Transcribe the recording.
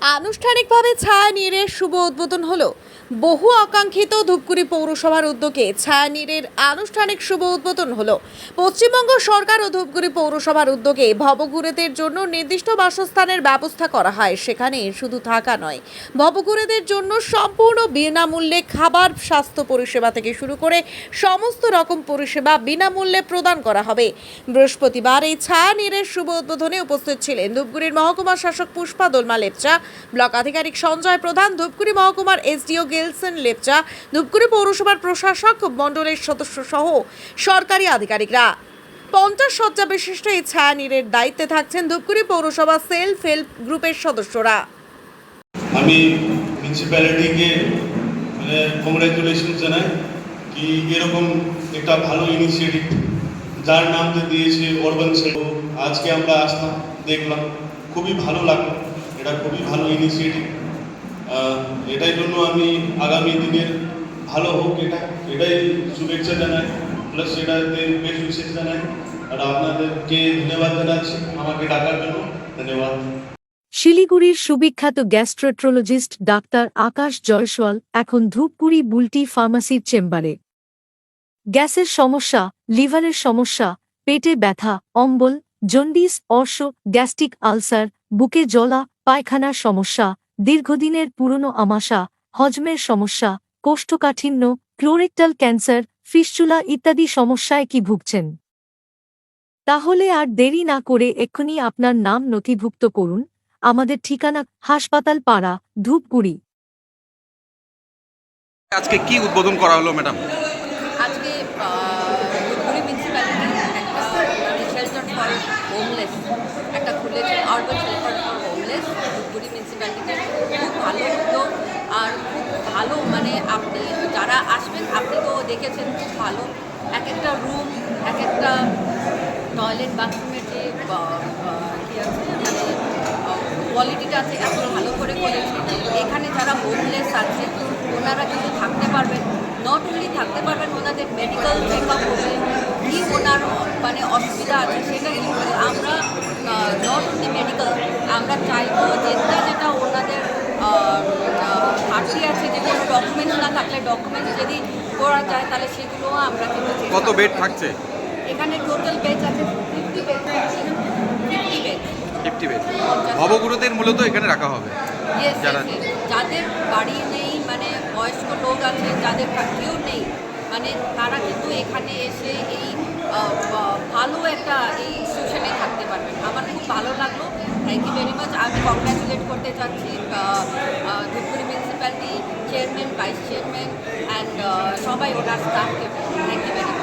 আনুষ্ঠানিকভাবে ছায়া নীরের শুভ উদ্বোধন হলো। বহু আকাঙ্ক্ষিত ধূপগুড়ি পৌরসভার উদ্যোগে ছায়া নীরের আনুষ্ঠানিক শুভ উদ্বোধন হলো। পশ্চিমবঙ্গ সরকার ও ধূপগুড়ি পৌরসভার উদ্যোগে ভবঘুরেদের জন্য নির্দিষ্ট বাসস্থানের ব্যবস্থা করা হয়। সেখানে শুধু থাকা নয়, ভবঘুরেদের জন্য সম্পূর্ণ বিনামূল্যে খাবার, স্বাস্থ্য পরিষেবা থেকে শুরু করে সমস্ত রকম পরিষেবা বিনামূল্যে প্রদান করা হবে। বৃহস্পতিবার এই ছায়া নীরের শুভ উদ্বোধনে উপস্থিত ছিলেন ধূপগুড়ির মহকুমা শাসক পুষ্পা দোলমা লেপচা ব্লক আধিকারিক সঞ্জয় প্রধান, ধূপগুড়ি মহকুমার এসডিও গেলসেন লেপচা, ধূপগুড়ি পৌরসভার প্রশাসক মণ্ডলের সদস্য সহ সরকারি আধিকারিকরা। পঞ্চাশ শয্যা বিশিষ্ট এই ছায়া নীরের দায়িত্বে থাকছেন ধূপগুড়ি পৌরসভা সেলফ হেল্প গ্রুপের সদস্যরা। আমি মিউনিসিপ্যালিটিকে মানে কংগ্রাচুলেশন জানাই কি এরকম একটা ভালো ইনিশিয়েটিভ যার নাম দিয়েছে অরবান সেল আজকে আমরা আসলাম, দেখলাম, খুবই ভালো লাগল। এটা খুবই ভালো ইনিশিয়েটিভ এটাই জন্য আমি আগামী দিনের ভালো হোক এটা, এটাই শুভেচ্ছা জানাই। প্লাস সেটাতে বেস্ট উইশেস জানাই। আর আপনাদেরকে ধন্যবাদ জানাচ্ছি। আমাকে ডাকার জন্য ধন্যবাদ। শিলিগুড়ির সুবিখ্যাত গ্যাস্ট্রোট্রোলজিস্ট ডাক্তার আকাশ জয়সওয়াল এখন ধূপগুড়ি বুলটি ফার্মাসির চেম্বারে। গ্যাসের সমস্যা, লিভারের সমস্যা, পেটে ব্যথা, অম্বল, জন্ডিস, অর্শ, গ্যাস্ট্রিক আলসার, বুকে জলা পায়খানার সমস্যা দীর্ঘদিনের পুরনো আমাশা হজমের সমস্যা কোষ্ঠকাঠিন্য ক্লোরেক্টাল ক্যান্সার ফিস্চুলা ইত্যাদি সমস্যায় কি ভুগছেন? তাহলে আর দেরি না করে এক্ষুনি আপনার নাম নথিভুক্ত করুন। আমাদের ঠিকানা হাসপাতাল পাড়া ধূপগুড়ি। আজকে কি উদ্বোধন করা হলো ম্যাডাম? আজকে ধূপগুড়ি মিউনিসিপ্যালিটি একটা মানে ফর হোমলেস একটা খুলেছে শেল্টার ফর হোমলেস ধূপগুড়ি মিউনিসিপ্যালিটিতে খুব ভালো উদ্যোগ আর খুব ভালো মানে আপনি যারা আসবেন, আপনি তো দেখেছেন খুব ভালো। এক একটা রুম এক একটা টয়লেট বাথরুমের যে আছে মানে কোয়ালিটিটা আছে, এত ভালো করে করেছে এখানে যারা হোমলেস আছে, ওনারা কিন্তু থাকতে পারবেন। নট অনলি থাকতে পারবেন, ওনাদের মেডিকেল চেক আপ হবে। কি ওনার মানে অসুবিধা আছে, সেটা কিন্তু আমরা নট অনলি মেডিকেল আমরা চাইব যেটা যেটা ওনাদের ঘাটতি আছে যে কোনো ডকুমেন্টস না থাকলে ডকুমেন্টস যদি করা যায় তাহলে সেগুলোও আমরা কিন্তু কত বেড। থাকছে? এখানে টোটাল বেড আছে fifty bed fifty bed fifty bed ভবগুরুদের মূলত এখানে রাখা হবে। যারা-. যাদের বাড়ি নেই মানে বয়স্ক লোক আছে যাদের কেউ নেই মানে তারা কিন্তু এখানে এসে এই ভালো একটা এই ইনস্টিটিউশনে থাকতে পারবেন। আমার খুব ভালো লাগল। থ্যাংক ইউ ভেরি মাচ আমি কংগ্রাচুলেট করতে চাচ্ছি Dhupguri municipality chairman vice chairman and সবাই ওনার স্টাফকে থ্যাংক ইউ